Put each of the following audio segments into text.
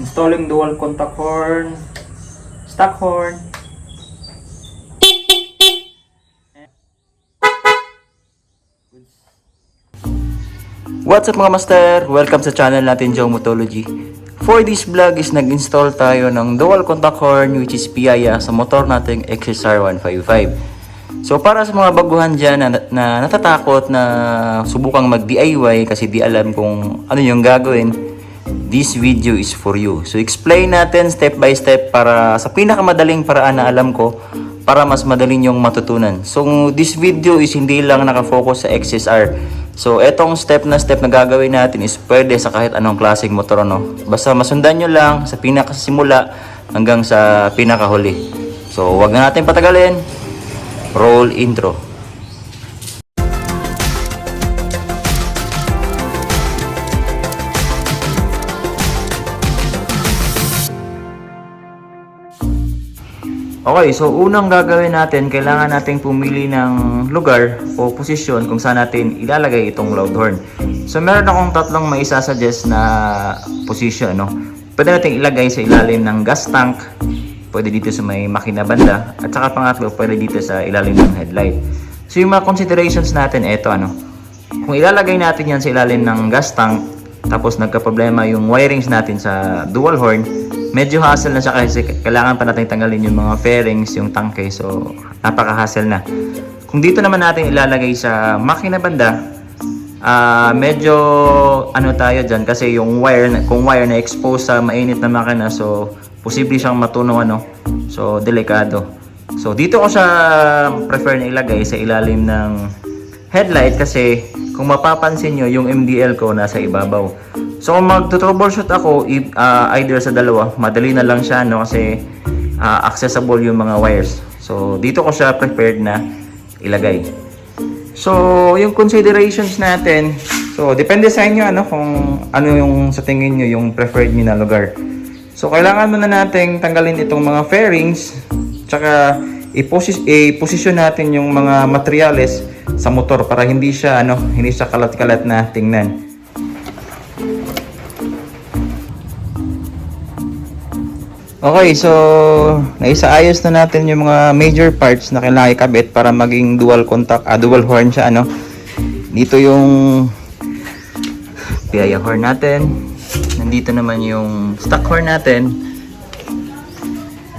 Installing dual contact horn, stock horn. What's up mga master? Welcome sa channel natin, Joe Motology. For this vlog is nag-install tayo ng dual contact horn which is PIA sa motor nating XSR 155. So para sa mga baguhan dyan na, na natatakot na subukang mag-DIY kasi di alam kung ano yung gagawin, this video is for you. So explain natin step by step para sa pinakamadaling paraan na alam ko para mas madali yung matutunan. So this video is hindi lang nakafocus sa XSR. So etong step na step na gagawin natin is pwede sa kahit anong klaseng motor no. Basta masundan nyo lang sa pinakasimula hanggang sa pinakahuli. So wag na natin patagalin. Roll intro. Okay, so unang gagawin natin, kailangan nating pumili ng lugar o posisyon kung saan natin ilalagay itong loud horn. So meron akong tatlong may isasuggest na position, no? Pwede nating ilagay sa ilalim ng gas tank, pwede dito sa may makina banda, at saka pangatlo, pwede dito sa ilalim ng headlight. So yung mga considerations natin, eto ano, kung ilalagay natin yan sa ilalim ng gas tank, tapos nagka-problema yung wirings natin sa dual horn, medyo hassle na siya kasi kailangan pa natin tanggalin yung mga fairings, yung tangke. So, napaka-hassle na. Kung dito naman natin ilalagay sa makina banda, ah medyo ano tayo dyan kasi yung wire, kung wire na expose sa mainit na makina, so posible siyang matunaw ano. So, delikado. So, dito ko siya prefer na ilagay sa ilalim ng headlight kasi kung mapapansin nyo, yung MDL ko nasa ibabaw. So mag-troubleshoot ako, ah, either sa dalawa, madali na lang siya no kasi ah, accessible yung mga wires. So dito ko siya prepared na ilagay. So yung considerations natin, so depende sa inyo ano kung ano yung sa tingin nyo yung preferred nyo na lugar. So kailangan muna nating tanggalin itong mga fairings, tsaka i-position natin yung mga materyales sa motor para hindi siya ano, hindi siya kalat-kalat na tingnan. Okay, so naisaayos na natin yung mga major parts na kailangan ikabit para maging dual contact, ah, dual horn siya ano. Dito yung PIA horn natin. Nandito naman yung stock horn natin.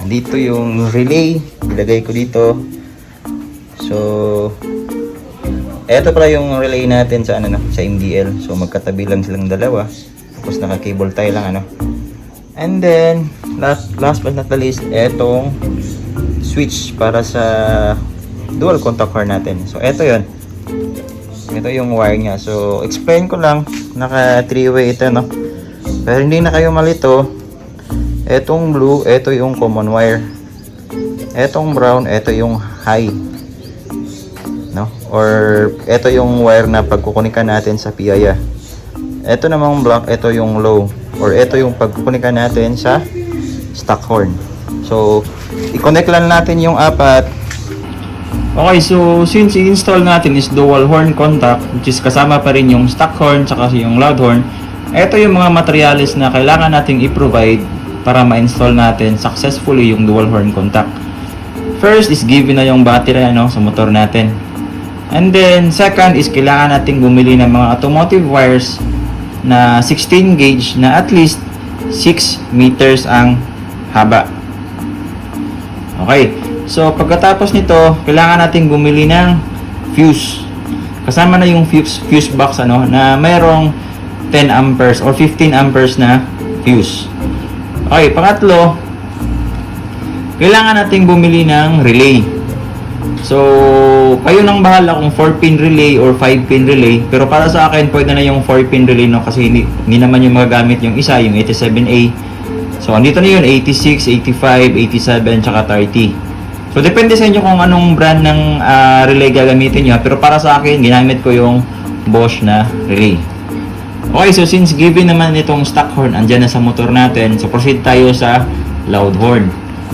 Nandito yung relay, ilagay ko dito. So eto pala yung relay natin sa ano no, sa MDL. So magkatabi lang silang dalawa. Tapos naka-cable tie lang ano. And then, last, last but not the least, etong switch para sa dual contact horn natin. So, eto yon Ito yung wire niya. So, explain ko lang. Naka 3-way ito, no? Pero hindi na kayo malito. Etong blue, ito yung common wire. Etong brown, ito yung high. No? Or, ito yung wire na pagkukunikan natin sa PIA. Ito namang black, ito yung low. Or ito yung pagkukunikan natin sa stock horn. So, i-connect lang natin yung apat. Okay, so since i-install natin is dual horn contact, which is kasama pa rin yung stock horn tsaka yung loud horn, ito yung mga materials na kailangan nating i-provide para ma-install natin successfully yung dual horn contact. First is given na yung battery ano, sa motor natin. And then, second is kailangan nating bumili ng mga automotive wires na 16 gauge na at least 6 meters ang haba. Okay. So, pagkatapos nito, kailangan nating bumili ng fuse. Kasama na yung fuse, fuse box ano, na mayroong 10 amperes or 15 amperes na fuse. Okay, pangatlo, kailangan nating bumili ng relay. So, kayo nang bahala kung 4-pin relay or 5-pin relay. Pero para sa akin, pwede na yung 4-pin relay no kasi hindi, hindi naman yung magagamit yung isa, yung 87A. So, andito na yun, 86, 85, 87, tsaka 30. So, depende sa inyo kung anong brand ng ah, relay gagamitin nyo. Pero para sa akin, ginamit ko yung Bosch na relay. Okay, so since given naman itong stock horn, andyan na sa motor natin, so proceed tayo sa loud horn.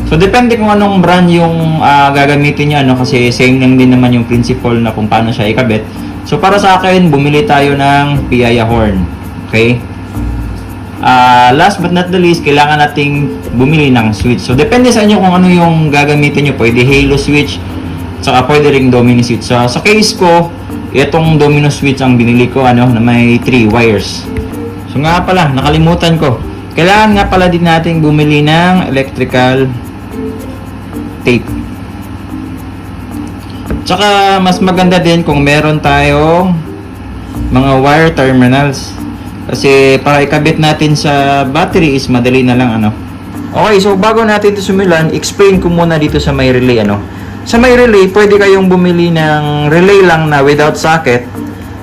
So, depende kung anong brand yung ah, gagamitin niya, no? kasi same lang din naman yung principle na kung paano siya ikabit. So, para sa akin, bumili tayo ng PIA horn. Okay? Ah, last but not the least, kailangan nating bumili ng switch. So, depende sa inyo kung ano yung gagamitin nyo. Pwede Halo switch, saka pwede ring Domino switch. So, sa case ko, itong Domino switch ang binili ko, ano, na may 3 wires. So, nga pala, nakalimutan ko. Kailangan nga pala din nating bumili ng electrical tape. Tsaka, mas maganda din kung meron tayong mga wire terminals. Kasi para ikabit natin sa battery is madali na lang ano. Okay, so bago natin ito sumilan, explain ko muna dito sa may relay ano. Sa may relay, pwede kayong bumili ng relay lang na without socket.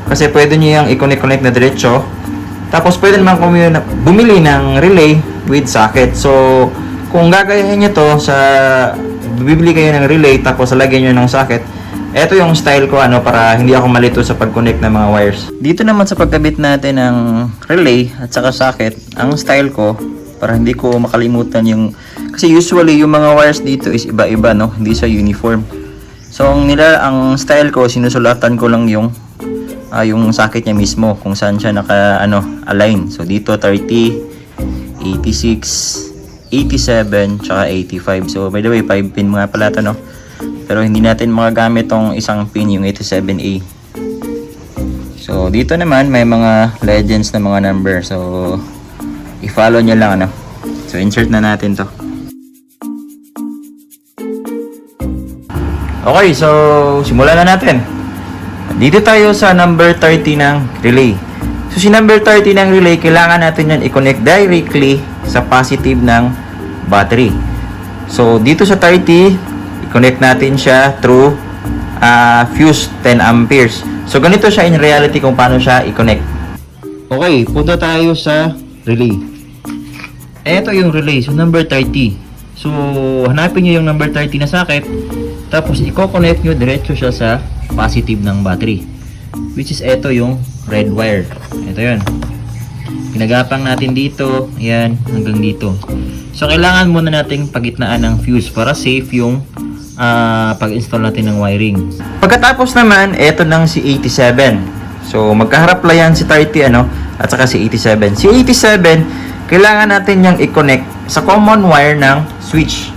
Kasi pwede nyo yung i-connect-connect na diretso. Tapos pwede naman bumili, bumili ng relay with socket. So, kung gagayahin nyo to sa bibili kayo ng relay tapos lagyan nyo ng socket, ito yung style ko ano para hindi ako malito sa pag-connect ng mga wires. Dito naman sa pagkabit natin ng relay at saka socket, ang style ko para hindi ko makalimutan yung kasi usually yung mga wires dito is iba-iba no, hindi sa uniform. So ang nila ang style ko sinusulatan ko lang yung ah, yung socket niya mismo kung saan siya naka ano align. So dito 30, 86, 87, tsaka 85. So by the way 5 pin mga pala to no. Pero hindi natin magagamit tong isang pin yung 87A. So dito naman may mga legends na mga number. So i-follow nyo lang ano. So insert na natin to. Okay, so simulan na natin. Dito tayo sa number 30 ng relay. So si number 30 ng relay, kailangan natin yan i-connect directly sa positive ng battery. So dito sa 30, i-connect natin siya through ah, fuse 10 amperes. So ganito siya in reality kung paano siya i-connect. Okay, punta tayo sa relay. Ito yung relay, so number 30. So hanapin nyo yung number 30 na socket, tapos i-connect nyo diretso siya sa positive ng battery. Which is ito yung red wire. Ito yun. Pinagapang natin dito, ayan, hanggang dito. So, kailangan muna nating pagitnaan ng fuse para safe yung ah, pag-install natin ng wiring. Pagkatapos naman, ito nang si 87. So, magkaharap lang yan si 30, ano, at saka si 87. Si 87, kailangan natin niyang i-connect sa common wire ng switch.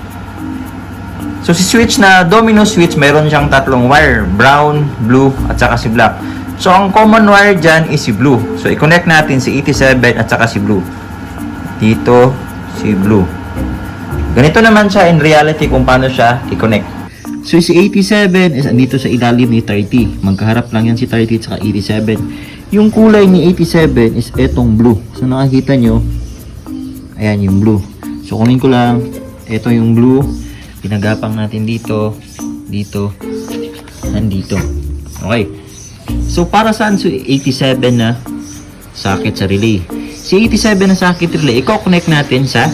So, si switch na domino switch, meron siyang tatlong wire. Brown, blue, at saka si black. So, ang common wire dyan is si blue. So, i-connect natin si 87 at saka si blue. Dito, si blue. Ganito naman siya in reality kung paano siya i-connect. So, si 87 is andito sa ilalim ni 30. Magkaharap lang yan si 30 at saka 87. Yung kulay ni 87 is etong blue. So, nakakita nyo, ayan yung blue. So, kunin ko lang, ito yung blue. Pinagapang natin dito, dito, nandito. Okay. So, para saan si 87 na socket sa relay? Si 87 na socket relay, i-connect natin sa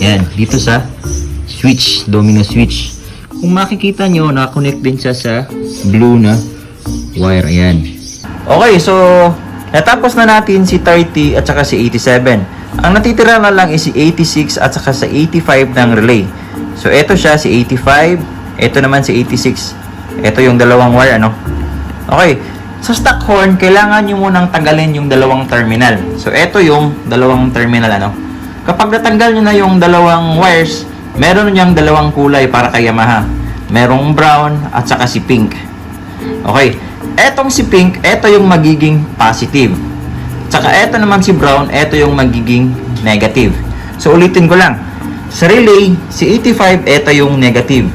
Ayan, dito sa switch, domino switch. Kung makikita nyo, nakakonect din siya sa blue na wire. Ayan. Okay, so natapos na natin si 30 at saka si 87. Ang natitira na lang is si 86 at saka sa 85 ng relay. So ito siya si 85, ito naman si 86. Ito yung dalawang wire ano. Okay, sa stock horn, kailangan nyo munang tanggalin yung dalawang terminal. So ito yung dalawang terminal ano. Kapag natanggal nyo na yung dalawang wires, meron niyang dalawang kulay para kay Yamaha. Merong brown at saka si pink. Okay. Etong si pink, eto yung magiging positive. Tsaka eto naman si brown, eto yung magiging negative. So ulitin ko lang. Sa relay, si 85, eto yung negative.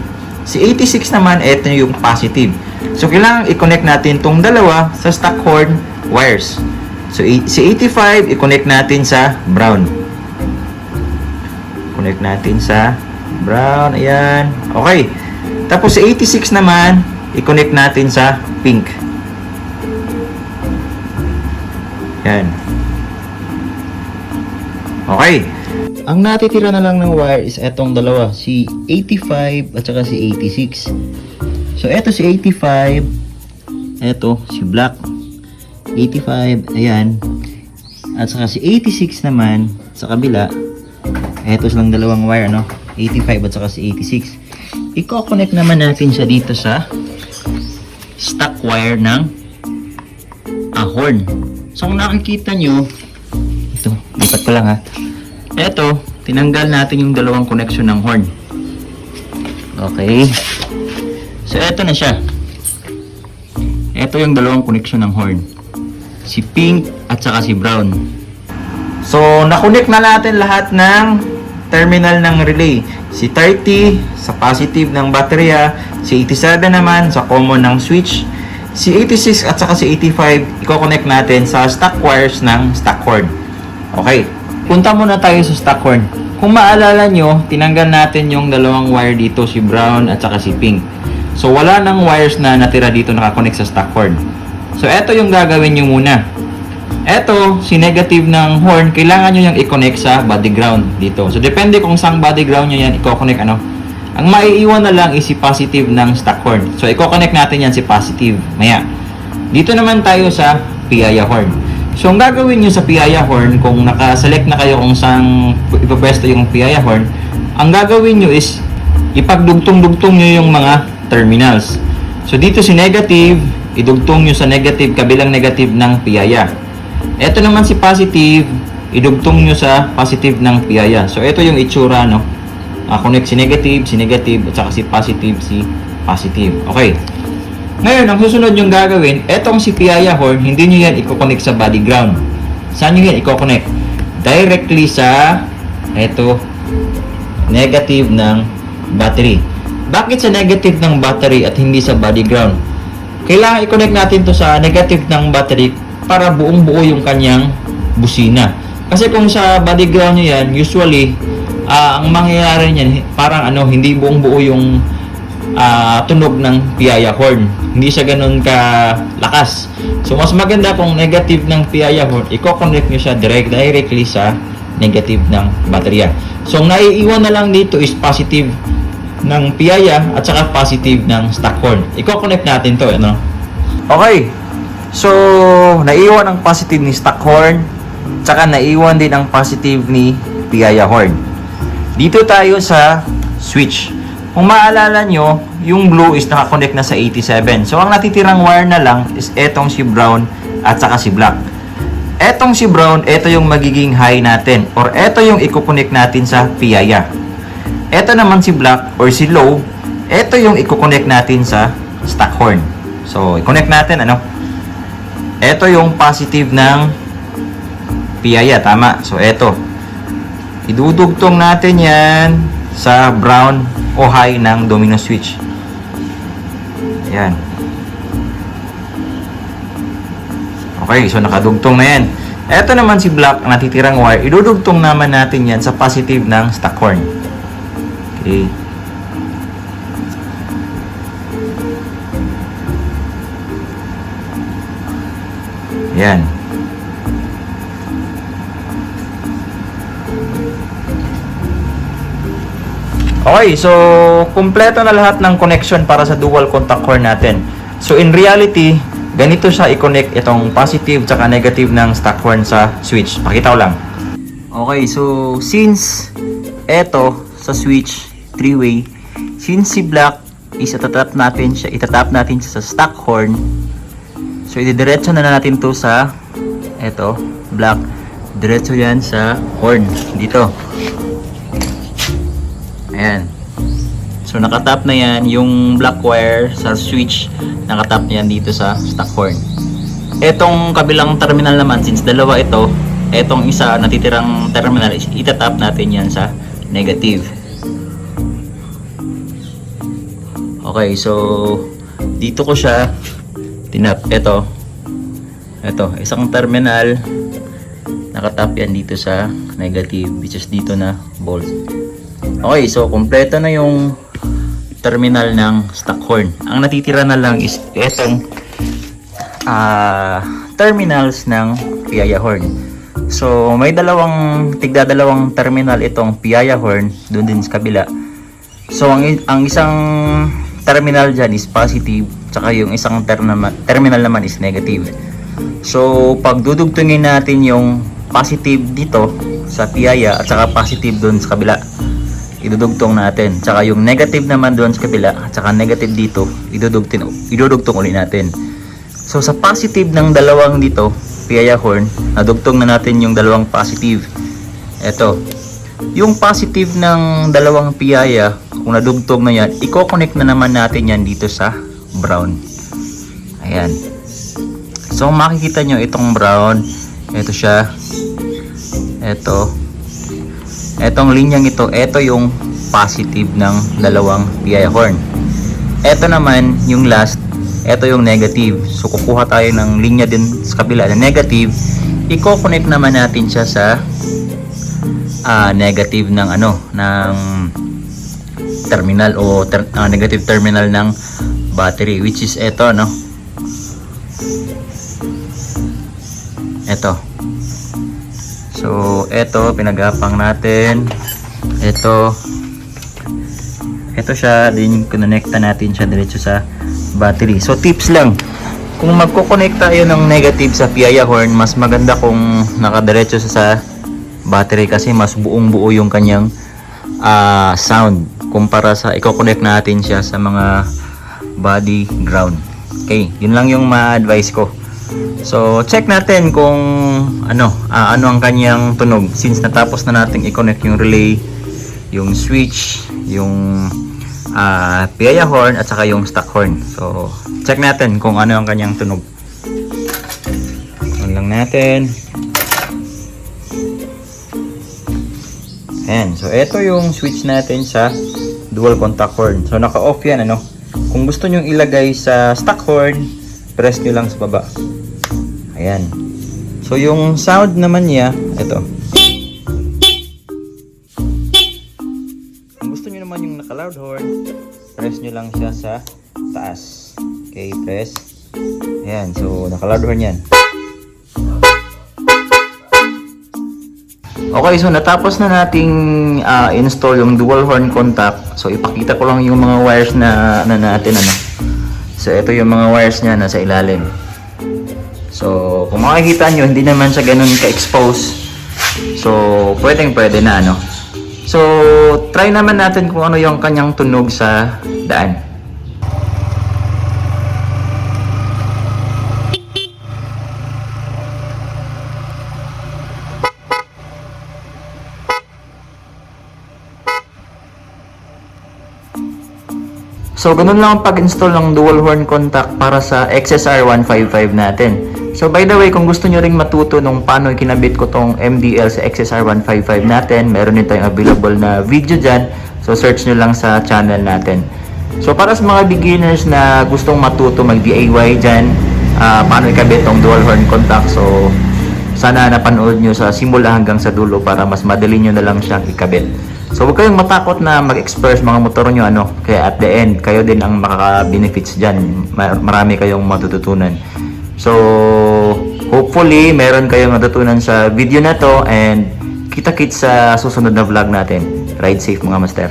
Si 86 naman, eto yung positive. So kailangan i-connect natin tong dalawa sa stock horn wires. So si 85, i-connect natin sa brown. Connect natin sa brown. Ayan. Okay. Tapos sa 86 naman, i-connect natin sa pink. Yan. Okay. Ang natitira na lang ng wire is etong dalawa. Si 85 at saka si 86. So, eto si 85. Eto, si black. 85. Ayan. At saka si 86 naman sa kabila. Eto silang dalawang wire, no? 85 at saka si 86. Iko-connect naman natin siya dito sa stock wire ng ah, horn. So, kung nakikita nyo, ito. Lipat ko lang ha. Eto, tinanggal natin yung dalawang connection ng horn. Okay. So, eto na siya. Eto yung dalawang connection ng horn. Si pink at saka si brown. So, nakunik na natin lahat ng terminal ng relay. Si 30 sa positive ng baterya, si 87 naman sa common ng switch, si 86 at saka si 85 i-connect natin sa stock wires ng stock horn. Okay, punta muna tayo sa stock horn. Kung maalala nyo, tinanggal natin yung dalawang wire dito, si brown at saka si pink. So, wala nang wires na natira dito nakakonect sa stock horn. So, eto yung gagawin nyo muna. Eto, si negative ng horn, kailangan nyo yung i-connect sa body ground dito. So, depende kung saan body ground nyo yan, i-connect ano. Ang maiiwan na lang is si positive ng stock horn. So, i-connect natin yan si positive. Maya. Dito naman tayo sa piaya horn. So, ang gagawin nyo sa piaya horn, kung nakaselect na kayo kung saan ipapwesto yung piaya horn, ang gagawin nyo is ipagdugtong-dugtong nyo yung mga terminals. So, dito si negative, idugtong nyo sa negative, kabilang negative ng piyaya. Ito naman si positive, idugtong nyo sa positive ng piyaya. So, ito yung itsura, no? Ah, connect si negative, si negative, at saka si positive, si positive. Okay. Ngayon, ang susunod yung gagawin, etong si piyaya horn, hindi nyo yan i-connect sa body ground. Saan nyo yan i-connect? Directly sa, eto, negative ng battery. Bakit sa negative ng battery at hindi sa body ground? Kailangan i-connect natin to sa negative ng battery para buong buo yung kanyang busina. Kasi kung sa body ground nyo yan, usually, ah, ang mangyayari niyan, parang ano, hindi buong buo yung ah, tunog ng piyaya horn. Hindi siya ganun ka lakas. So, mas maganda kung negative ng piyaya horn, i-connect nyo siya direct, directly sa negative ng baterya. So, ang naiiwan na lang dito is positive ng piyaya at saka positive ng stock horn. I-connect natin to, ano? Okay. So, naiwan ang positive ni stock horn, tsaka naiwan din ang positive ni piyaya horn. Dito tayo sa switch. Kung maalala nyo, yung blue is nakakonect na sa 87. So, ang natitirang wire na lang is etong si brown at saka si black. Etong si brown, eto yung magiging high natin. Or eto yung ikukonek natin sa piyaya. Eto naman si black or si low, eto yung ikukonek natin sa stock horn. So, i-connect natin, ano? Eto yung positive ng piyaya, tama. So, eto. Idudugtong natin yan sa brown o high ng domino switch. Ayan. Okay, so nakadugtong na yan. Eto naman si black, ang natitirang wire, idudugtong naman natin yan sa positive ng stock horn. Okay. Yan. Okay, so kumpleto na lahat ng connection para sa dual contact core natin. So in reality, ganito siya i-connect itong positive tsaka negative ng stock horn sa switch. Pakita ko lang. Okay, so since eto sa switch three-way, since si black is itatap natin siya, itatap natin siya sa stock horn. So ididiretso na natin to sa eto, black. Diretso yan sa horn dito. Ayan. So nakatap na yan yung black wire sa switch, nakatap na yan dito sa stock horn. Etong kabilang terminal naman, since dalawa ito, etong isa natitirang terminal, itatap natin yan sa negative. Okay, so dito ko siya tinap. Ito. Ito, isang terminal nakatap yan dito sa negative which is dito na bolt. Okay, so kompleto na yung terminal ng stock horn. Ang natitira na lang is etong ah terminals ng piyaya horn. So, may dalawang tigda dalawang terminal itong piyaya horn doon din sa kabila. So, ang, ang isang terminal dyan is positive, tsaka yung isang terna- terminal naman is negative. So, pag dudugtungin natin yung positive dito sa piyaya at saka positive doon sa kabila, idudugtong natin. Tsaka yung negative naman doon sa kabila at saka negative dito, idudugtin, idudugtong ulit natin. So, sa positive ng dalawang dito, piyaya horn, nadugtong na natin yung dalawang positive. Ito. Yung positive ng dalawang piyaya, kung nadugtog na yan, i-connect na naman natin yan dito sa brown. Ayan. So, makikita nyo itong brown. Ito siya. Ito. Etong linyang ito, ito yung positive ng dalawang PI horn. Ito naman, yung last, ito yung negative. So, kukuha tayo ng linya din sa kabila na negative. Iko-connect naman natin siya sa ah, negative ng ano, ng terminal o ter- ah, negative terminal ng battery which is ito no? Ito so ito pinagapang natin. Ito ito siya din kinonekta natin siya diretso sa battery. So tips lang. Kung magko-connect tayo ng negative sa piyaya horn mas maganda kung nakadiretso sa, sa battery kasi mas buong buo yung kanyang ah, sound kumpara sa i-connect natin siya sa mga body ground. Okay yun lang yung ma-advise ko. So check natin kung ano ah, ano ang kanyang tunog. Since natapos na natin i-connect yung relay yung switch yung ah piyaya horn at saka yung stock horn. So check natin kung ano ang kanyang tunog. On lang natin Ayan. So, ito yung switch natin sa dual contact horn. So, naka-off yan, ano. Kung gusto nyo ilagay sa stock horn, press nyo lang sa baba. Ayan. So, yung sound naman niya, ito. Kung gusto nyo naman yung naka-loud horn, press nyo lang siya sa taas. Okay, press. Ayan. So, naka-loud horn yan. Okay, so natapos na nating ah, install yung dual horn contact. So ipakita ko lang yung mga wires na, na natin ano. So ito yung mga wires niya nasa ilalim. So kung makikita nyo, hindi naman siya ganun ka-expose. So pwedeng pwede na ano. So try naman natin kung ano yung kanyang tunog sa daan. So, ganun lang ang pag-install ng dual horn contact para sa XSR 155 natin. So, by the way, kung gusto nyo ring matuto nung paano ikinabit ko tong MDL sa XSR 155 natin, meron din tayong available na video dyan. So, search nyo lang sa channel natin. So, para sa mga beginners na gustong matuto mag-DIY dyan, ah, paano ikabit tong dual horn contact. So, sana napanood nyo sa simula hanggang sa dulo para mas madali nyo na lang siyang ikabit. So huwag kayong matakot na mag-express mga motor nyo ano. Kaya at the end, kayo din ang makaka-benefits dyan. Ma- Marami kayong matututunan. So hopefully meron kayong natutunan sa video na to and kita-kits sa susunod na vlog natin. Ride safe mga master.